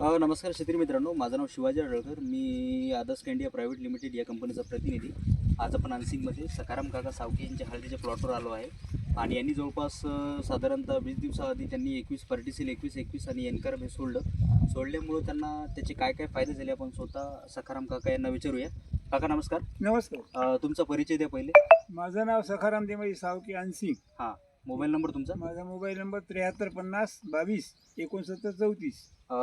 नमस्कार शेतकरी मित्रांनो माझं नाव शिवाजी आडळकर मी आदर्श इंडिया प्रायव्हेट लिमिटेड या कंपनीचा प्रतिनिधी. आज आपण नानसिंगमध्ये सकाराम काका सावके यांच्या हळदीच्या प्लॉटवर आलो आहे. आणि यांनी जवळपास साधारणतः वीस दिवसाआधी त्यांनी एकवीस पर्टिसिल एकवीस एकवीस आणि एनकार हे सोडलं. सोडल्यामुळं त्यांना त्याचे काय काय फायदे झाले आपण स्वतः सकाराम काका यांना विचारूया. काका नमस्कार. नमस्कार. तुमचा परिचय द्या पहिले. माझं नाव सखाराम देमाई सावकी अनसिंग. हां. मोबाईल नंबर तुमचा? माझा मोबाईल नंबर त्र्याहत्तर पन्नास बावीस एकोणसत्तर चौतीस. अ,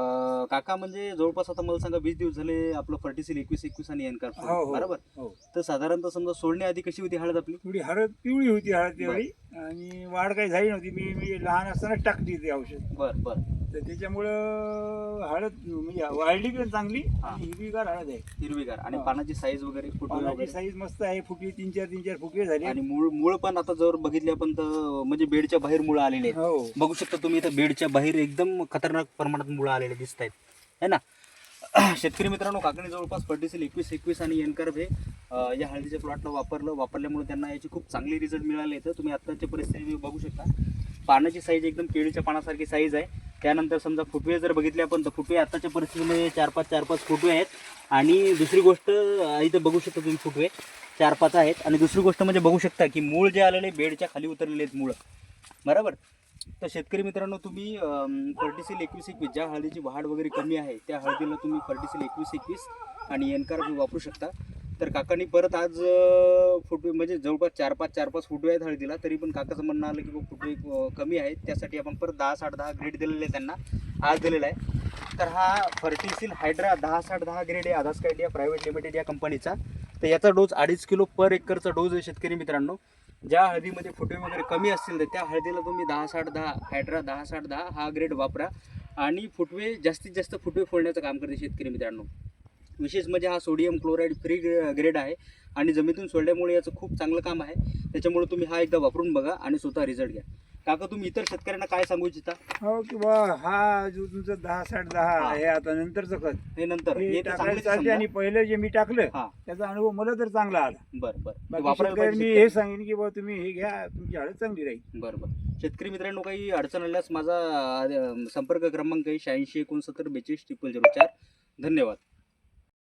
काका म्हणजे जवळपास आता मला सांगा वीस दिवस झाले आपलं फर्टिसिल एकवीस एकवीस आणि एनकार हो, हो. बरोबर? हो. तर साधारणतः समजा सोडण्याआधी कशी होती हळद आपली? थोडी हळद पिवळी होती हळद त्यावेळी आणि वाढ काही झाली नव्हती. मी मी लहान असताना टाकली ते औषध. बर बर. तर त्याच्यामुळं हळद म्हणजे वाढली पण चांगली हा. आणि हिरवीगार हळद आहे. हिरवीगार. आणि हा. पानाची साईज वगैरे फुटवे पानाची वगैरे? साईज मस्त आहे. फुटवी तीन चार तीन चार फुटवे झाले. आणि मूळ मूळ पण आता जर बघितले आपण तर म्हणजे बेडच्या बाहेर मुळं आलेले आहेत. हो. बघू शकता तुम्ही इथं बेडच्या बाहेर एकदम खतरनाक प्रमाणात मुळं आलेले दिसत आहेत है ना? शेतकरी मित्रांनो काकणी जवळपास फर्टिसिल एकवीस एकवीस आणि एनकर्भ हे अं, या हळदीच्या प्लॉटला वापरलं. वापरल्यामुळे त्यांना याचे खूप चांगले रिझल्ट मिळाले तर तुम्ही आत्ताच्या परिस्थिती बघू शकता. पानाची साईज एकदम केळीच्या पानासारखी साईज आहे. त्यानंतर समजा फुटवे जर बघितले आपण तर फुटवे आत्ताच्या परिस्थितीमध्ये चार पाच चार पाच फुटवे आहेत. आणि दुसरी गोष्ट इथं बघू शकता तुम्ही फुटवे. चार पाच आहेत. आणि दुसरी गोष्ट म्हणजे बघू शकता की मूळ जे आलेले बेडच्या खाली उतरलेले आहेत मूळ. बरोबर? तर शेतकरी मित्रांनो तुम्ही फर्टिसिल एकवीस एकवीस ज्या हळदीची वाढ वगैरे कमी आहे त्या हळदीला तुम्ही फर्टिसिल एकवीस एकवीस आणि एनकार वापरू शकता. तर काकांनी परत आज फुटवे म्हणजे जवळपास चार पाच चार पाच फुटवे आहेत हळदीला तरी पण काकाचं म्हणणं आलं की बुवा फुटवे कमी आहेत. त्यासाठी आपण परत दहा साठ दहा ग्रेड दिलेले आहे त्यांना. आज दिलेला आहे. तर हा फर्टिसिल हायड्रा दहा साठ दहा ग्रेड आहे आधास इंडिया प्रायव्हेट लिमिटेड या कंपनीचा तर याचा डोस अडीच किलो पर एकरचा डोस आहे शेतकरी मित्रांनो. ज्या हळदीमध्ये फुटवे वगैरे कमी असतील तर त्या हळदीला तुम्ही दहा साठ दहा हायड्रा दहा साठ दहा हा ग्रेड वापरा. आणि फुटवे जास्तीत जास्त फुटवे फोडण्याचं काम करते शेतकरी मित्रांनो. विशेष म्हणजे हा सोडियम क्लोराईड फ्री ग्रेड आहे आणि जमिनीतून सोडल्यामुळे याचं खूप चांगलं काम आहे. त्याच्यामुळे तुम्ही हा एकदा वापरून बघा आणि स्वतः रिझल्ट घ्या. काका तुम्ही इतर शेतकऱ्यांना काय सांगू इच्छिता? हो की बा हा जो तुमचा दहा साठ दहा हा. आहे आता नंतरचं खत. हे नंतर. हे हे तर टाकायला चांगलेच चालते समजा. आणि पहिलं जे मी टाकलं हा. त्याचा अनुभव मला तर चांगला आला. बरं बरं. बाकी वापरायला शेतकऱ्यांनी पाहिजे हे सांगेन की बा तुम्ही हे घ्या तुमची हळद चांगली राहील. बरं बरं. शेतकरी मित्रांनो काही अडचण आल्यास माझा अं, संपर्क क्रमांक आहे शहाऐंशी एकोणसत्तर बेचाळीस ट्रिपल झिरो चार. धन्यवाद.